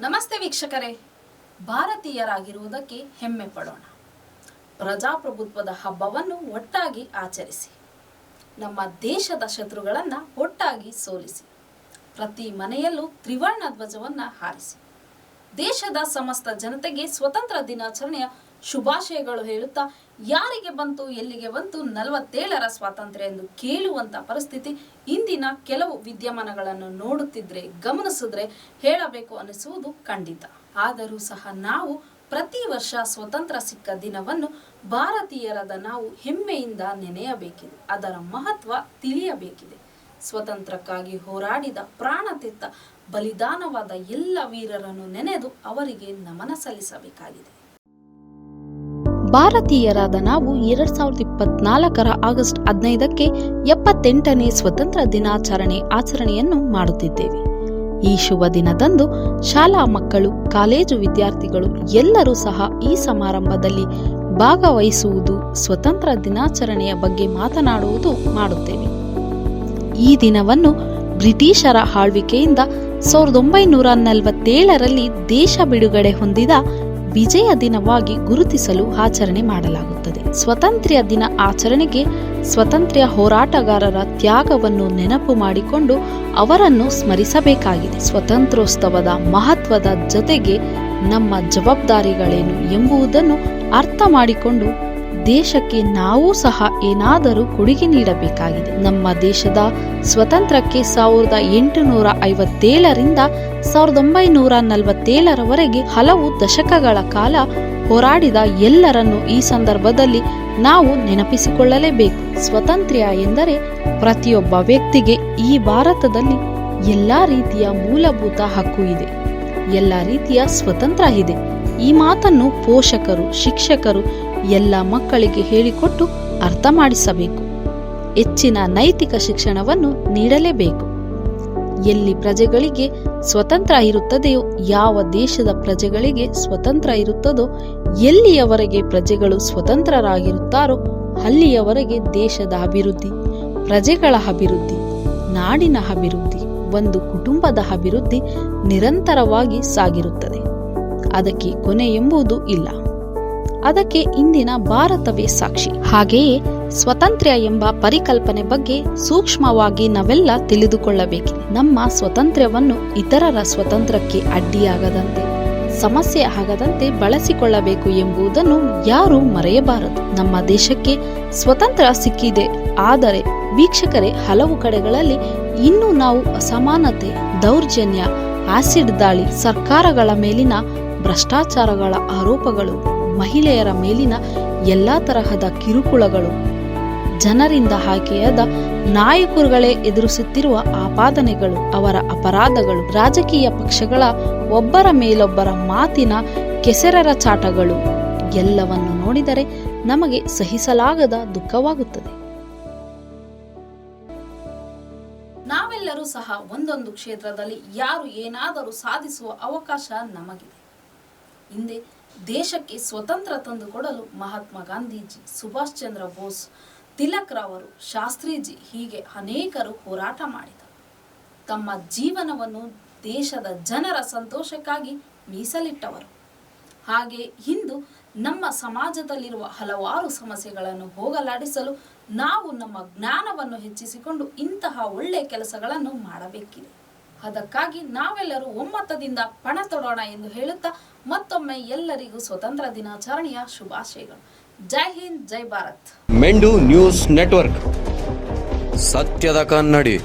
ನಮಸ್ತೆ ವೀಕ್ಷಕರೇ. ಭಾರತೀಯರಾಗಿರುವುದಕ್ಕೆ ಹೆಮ್ಮೆ ಪಡೋಣ. ಪ್ರಜಾಪ್ರಭುತ್ವದ ಹಬ್ಬವನ್ನು ಒಟ್ಟಾಗಿ ಆಚರಿಸಿ. ನಮ್ಮ ದೇಶದ ಶತ್ರುಗಳನ್ನು ಒಟ್ಟಾಗಿ ಸೋಲಿಸಿ. ಪ್ರತಿ ಮನೆಯಲ್ಲೂ ತ್ರಿವರ್ಣ ಧ್ವಜವನ್ನು ಹಾರಿಸಿ. ದೇಶದ ಸಮಸ್ತ ಜನತೆಗೆ ಸ್ವತಂತ್ರ ದಿನಾಚರಣೆಯ ಶುಭಾಶಯಗಳು ಹೇಳುತ್ತಾ, ಯಾರಿಗೆ ಬಂತು, ಎಲ್ಲಿಗೆ ಬಂತು, ನಲವತ್ತೇಳರ ಸ್ವಾತಂತ್ರ್ಯ ಎಂದು ಕೇಳುವಂತ ಪರಿಸ್ಥಿತಿ, ಇಂದಿನ ಕೆಲವು ವಿದ್ಯಮಾನಗಳನ್ನು ನೋಡುತ್ತಿದ್ರೆ, ಗಮನಿಸಿದ್ರೆ ಹೇಳಬೇಕು ಅನಿಸುವುದು ಖಂಡಿತ. ಆದರೂ ಸಹ ನಾವು ಪ್ರತಿ ವರ್ಷ ಸ್ವತಂತ್ರ ಸಿಕ್ಕ ದಿನವನ್ನು ಭಾರತೀಯರಾದ ನಾವು ಹೆಮ್ಮೆಯಿಂದ ನೆನೆಯಬೇಕಿದೆ. ಅದರ ಮಹತ್ವ ತಿಳಿಯಬೇಕಿದೆ. ಸ್ವತಂತ್ರಕ್ಕಾಗಿ ಹೋರಾಡಿದ ಪ್ರಾಣ ತೆತ್ತ ಬಲಿದಾನವಾದ ಎಲ್ಲ ವೀರರನ್ನು ನೆನೆದು ಅವರಿಗೆ ನಮನ ಸಲ್ಲಿಸಬೇಕಾಗಿದೆ. ಭಾರತೀಯರಾದ ನಾವು ಎರಡ್ ಸಾವಿರದ ಇಪ್ಪತ್ನಾಲ್ಕರ ಆಗಸ್ಟ್ ಹದಿನೈದಕ್ಕೆ ಎಪ್ಪತ್ತೆಂಟನೇ ಸ್ವತಂತ್ರ ದಿನಾಚರಣೆ ಆಚರಣೆಯನ್ನು ಮಾಡುತ್ತಿದ್ದೇವೆ. ಈ ಶುಭ ದಿನದಂದು ಶಾಲಾ ಮಕ್ಕಳು, ಕಾಲೇಜು ವಿದ್ಯಾರ್ಥಿಗಳು ಎಲ್ಲರೂ ಸಹ ಈ ಸಮಾರಂಭದಲ್ಲಿ ಭಾಗವಹಿಸುವುದು, ಸ್ವತಂತ್ರ ದಿನಾಚರಣೆಯ ಬಗ್ಗೆ ಮಾತನಾಡುವುದು ಮಾಡುತ್ತೇವೆ. ಈ ದಿನವನ್ನು ಬ್ರಿಟಿಷರ ಆಳ್ವಿಕೆಯಿಂದ ಸಾವಿರದ ಒಂಬೈನೂರ ನಲವತ್ತೇಳರಲ್ಲಿ ದೇಶ ಬಿಡುಗಡೆ ಹೊಂದಿದ ವಿಜಯ ದಿನವಾಗಿ ಗುರುತಿಸಲು ಆಚರಣೆ ಮಾಡಲಾಗುತ್ತದೆ. ಸ್ವಾತಂತ್ರ್ಯ ದಿನ ಆಚರಣೆಗೆ ಸ್ವತಂತ್ರ್ಯ ಹೋರಾಟಗಾರರ ತ್ಯಾಗವನ್ನು ನೆನಪು ಮಾಡಿಕೊಂಡು ಅವರನ್ನು ಸ್ಮರಿಸಬೇಕಾಗಿದೆ. ಸ್ವತಂತ್ರೋತ್ಸವದ ಮಹತ್ವದ ಜೊತೆಗೆ ನಮ್ಮ ಜವಾಬ್ದಾರಿಗಳೇನು ಎಂಬುದನ್ನು ಅರ್ಥ ಮಾಡಿಕೊಂಡು ದೇಶಕ್ಕೆ ನಾವು ಸಹ ಏನಾದರೂ ಕೊಡುಗೆ ನೀಡಬೇಕಾಗಿದೆ. ನಮ್ಮ ದೇಶದ ಸ್ವತಂತ್ರಕ್ಕೆ ಸಾವಿರದ ಎಂಟುನೂರ ಐವತ್ತೇಳರಿಂದ ಸಾವಿರದ ಒಂಬೈನೂರ ನಲವತ್ತೇಳರವರೆಗೆ ಹಲವು ದಶಕಗಳ ಕಾಲ ಹೋರಾಡಿದ ಎಲ್ಲರನ್ನು ಈ ಸಂದರ್ಭದಲ್ಲಿ ನಾವು ನೆನಪಿಸಿಕೊಳ್ಳಲೇಬೇಕು. ಸ್ವತಂತ್ರ್ಯ ಎಂದರೆ ಪ್ರತಿಯೊಬ್ಬ ವ್ಯಕ್ತಿಗೆ ಈ ಭಾರತದಲ್ಲಿ ಎಲ್ಲ ರೀತಿಯ ಮೂಲಭೂತ ಹಕ್ಕು ಇದೆ. ಎಲ್ಲ ರೀತಿಯ ಸ್ವತಂತ್ರ ಇದೆ. ಈ ಮಾತನ್ನು ಪೋಷಕರು, ಶಿಕ್ಷಕರು ಎಲ್ಲ ಮಕ್ಕಳಿಗೆ ಹೇಳಿಕೊಟ್ಟು ಅರ್ಥ ಮಾಡಿಸಬೇಕು. ಹೆಚ್ಚಿನ ನೈತಿಕ ಶಿಕ್ಷಣವನ್ನು ನೀಡಲೇಬೇಕು. ಎಲ್ಲಿ ಪ್ರಜೆಗಳಿಗೆ ಸ್ವತಂತ್ರ ಇರುತ್ತದೆಯೋ, ಯಾವ ದೇಶದ ಪ್ರಜೆಗಳಿಗೆ ಸ್ವತಂತ್ರ ಇರುತ್ತದೋ, ಎಲ್ಲಿಯವರೆಗೆ ಪ್ರಜೆಗಳು ಸ್ವತಂತ್ರರಾಗಿರುತ್ತಾರೋ, ಅಲ್ಲಿಯವರೆಗೆ ದೇಶದ ಅಭಿವೃದ್ಧಿ, ಪ್ರಜೆಗಳ ಅಭಿವೃದ್ಧಿ, ನಾಡಿನ ಅಭಿವೃದ್ಧಿ, ಒಂದು ಕುಟುಂಬದ ಅಭಿವೃದ್ಧಿ ನಿರಂತರವಾಗಿ ಸಾಗಿರುತ್ತದೆ. ಅದಕ್ಕೆ ಕೊನೆ ಎಂಬುದು ಇಲ್ಲ. ಅದಕ್ಕೆ ಇಂದಿನ ಭಾರತವೇ ಸಾಕ್ಷಿ. ಹಾಗೆಯೇ ಸ್ವತಂತ್ರ್ಯ ಎಂಬ ಪರಿಕಲ್ಪನೆ ಬಗ್ಗೆ ಸೂಕ್ಷ್ಮವಾಗಿ ನಾವೆಲ್ಲ ತಿಳಿದುಕೊಳ್ಳಬೇಕಿದೆ ನಮ್ಮ ಸ್ವತಂತ್ರ್ಯವನ್ನು ಇತರರ ಸ್ವತಂತ್ರಕ್ಕೆ ಅಡ್ಡಿಯಾಗದಂತೆ, ಸಮಸ್ಯೆ ಆಗದಂತೆ ಬಳಸಿಕೊಳ್ಳಬೇಕು ಎಂಬುದನ್ನು ಯಾರೂ ಮರೆಯಬಾರದು. ನಮ್ಮ ದೇಶಕ್ಕೆ ಸ್ವತಂತ್ರ ಸಿಕ್ಕಿದೆ. ಆದರೆ ವೀಕ್ಷಕರೇ, ಹಲವು ಕಡೆಗಳಲ್ಲಿ ಇನ್ನೂ ನಾವು ಅಸಮಾನತೆ, ದೌರ್ಜನ್ಯ, ಆಸಿಡ್ ದಾಳಿ, ಸರ್ಕಾರಗಳ ಮೇಲಿನ ಭ್ರಷ್ಟಾಚಾರಗಳ ಆರೋಪಗಳು ಮಹಿಳೆಯರ ಮೇಲಿನ ಎಲ್ಲ ತರಹದ ಕಿರುಕುಳಗಳು. ಜನರಿಂದ ಆಯ್ಕೆಯಾದ ನಾಯಕರುಗಳೇ ಎದುರಿಸುತ್ತಿರುವ ಆಪಾದನೆಗಳು, ಅವರ ಅಪರಾಧಗಳು, ರಾಜಕೀಯ ಪಕ್ಷಗಳ ಒಬ್ಬರ ಮೇಲೊಬ್ಬರ ಮಾತಿನ ಕೆಸರರ ಚಾಟಗಳು, ಎಲ್ಲವನ್ನು ನೋಡಿದರೆ ನಮಗೆ ಸಹಿಸಲಾಗದ ದುಃಖವಾಗುತ್ತದೆ. ನಾವೆಲ್ಲರೂ ಸಹ ಒಂದೊಂದು ಕ್ಷೇತ್ರದಲ್ಲಿ ಯಾರು ಏನಾದರೂ ಸಾಧಿಸುವ ಅವಕಾಶ ನಮಗಿದೆ. ಹಿಂದೆ ದೇಶಕ್ಕೆ ಸ್ವತಂತ್ರ ತಂದುಕೊಡಲು ಮಹಾತ್ಮ ಗಾಂಧೀಜಿ, ಸುಭಾಷ್ ಚಂದ್ರ ಬೋಸ್, ತಿಲಕ್ ರವರು ಶಾಸ್ತ್ರೀಜಿ ಹೀಗೆ ಅನೇಕರು ಹೋರಾಟ ಮಾಡಿದರು. ತಮ್ಮ ಜೀವನವನ್ನು ದೇಶದ ಜನರ ಸಂತೋಷಕ್ಕಾಗಿ ಮೀಸಲಿಟ್ಟವರು. ಹಾಗೆ ಇಂದು ನಮ್ಮ ಸಮಾಜದಲ್ಲಿರುವ ಹಲವಾರು ಸಮಸ್ಯೆಗಳನ್ನು ಹೋಗಲಾಡಿಸಲು ನಾವು ನಮ್ಮ ಜ್ಞಾನವನ್ನು ಹೆಚ್ಚಿಸಿಕೊಂಡು ಇಂತಹ ಒಳ್ಳೆಯ ಕೆಲಸಗಳನ್ನು ಮಾಡಬೇಕಿದೆ. ಅದಕ್ಕಾಗಿ ನಾವೆಲ್ಲರೂ ಒಮ್ಮತದಿಂದ ಪಣ ತೊಡೋಣ ಎಂದು ಹೇಳುತ್ತಾ ಮತ್ತೊಮ್ಮೆ ಎಲ್ಲರಿಗೂ ಸ್ವತಂತ್ರ ದಿನಾಚರಣೆಯ ಶುಭಾಶಯಗಳು. ಜೈ ಹಿಂದ್, ಜೈ ಭಾರತ್. ಮೆಂಡು news network. ಸತ್ಯದ ಕನ್ನಡಿ.